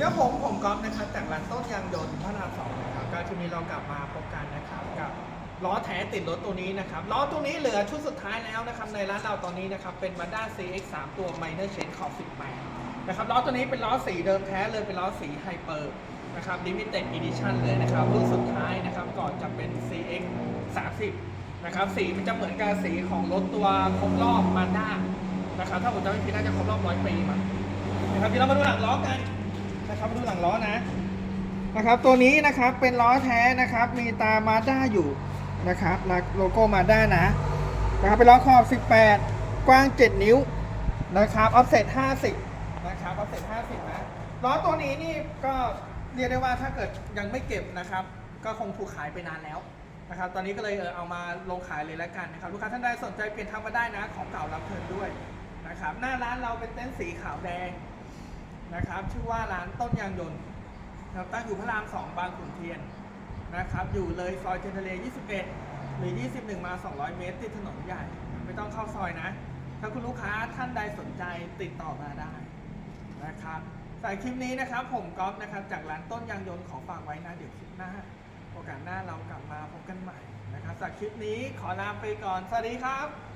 ดีครับผมผมก๊อฟนะครับจากร้านต้นยางยนต์พระรามสองนะครับก็ทีนี้เรากลับมาพบกันนะครับกับล้อแท้ติดรถตัวนี้นะครับล้อตัวนี้เหลือชุดสุดท้ายแล้วนะครับในร้านเราตอนนี้นะครับเป็น Mazda CX 3ตัว Minor Change ขอบ18นะครับล้อตัวนี้เป็นล้อสีเดิมแท้เลยเป็นล้อสีไฮเปอร์นะครับ Limited Edition เลยนะครับรุ่นสุดท้ายนะครับก่อนจะเป็น CX 30นะครับสีมันจะเหมือนกับสีของรถตัวครบรอบ Mazda นะครับถ้าผมจำไม่ผิดน่าจะครบรอบร้อยปีมั้งนะครับเดี๋ยวเรามาดูหลังล้อกัน นะครับดูหลังล้อนะนะครับ ตัวนี้นะครับเป็นล้อแท้นะครับ มีตามาด้าอยู่นะครับโลโก้มาด้านะนะครับเป็นล้อขอบ 18 กว้าง 7 นิ้วนะครับออฟเซ็ต50 นะครับออฟเซ็ต50 นะล้อตัวนี้นี่ก็เรียกได้ว่าถ้าเกิดยังไม่เก็บนะครับ ก็คงถูกขายไปนานแล้วนะครับ ตอนนี้ก็เลยเออเอามาลงขายเลยแล้วกันนะครับ ลูกค้าท่านใดสนใจเปลี่ยนทำมาได้นะ ของเก่ารับเทินด้วยนะครับ หน้าร้านเราเป็นเต็นท์สีขาวแดง นะครับ ชื่อว่าร้านต้นยางยนต์นะครับตั้งอยู่พระราม2บางขุนเทียนนะครับ อยู่เลยซอยเทนทะเล 21 หรือ 21 มา 200 เมตร ติดถนนใหญ่ ไม่ต้องเข้าซอยนะ ถ้าคุณลูกค้าท่านใดสนใจติดต่อมาได้นะครับสายคลิปนี้นะครับ ผมก๊อฟนะครับ จากร้านต้นยางยนต์ขอฝากไว้นะเดี๋ยวคลิปหน้า โอกาสหน้าเรากลับมาพบกันใหม่นะครับจากคลิปนี้ขอลาไปก่อน สวัสดีครับ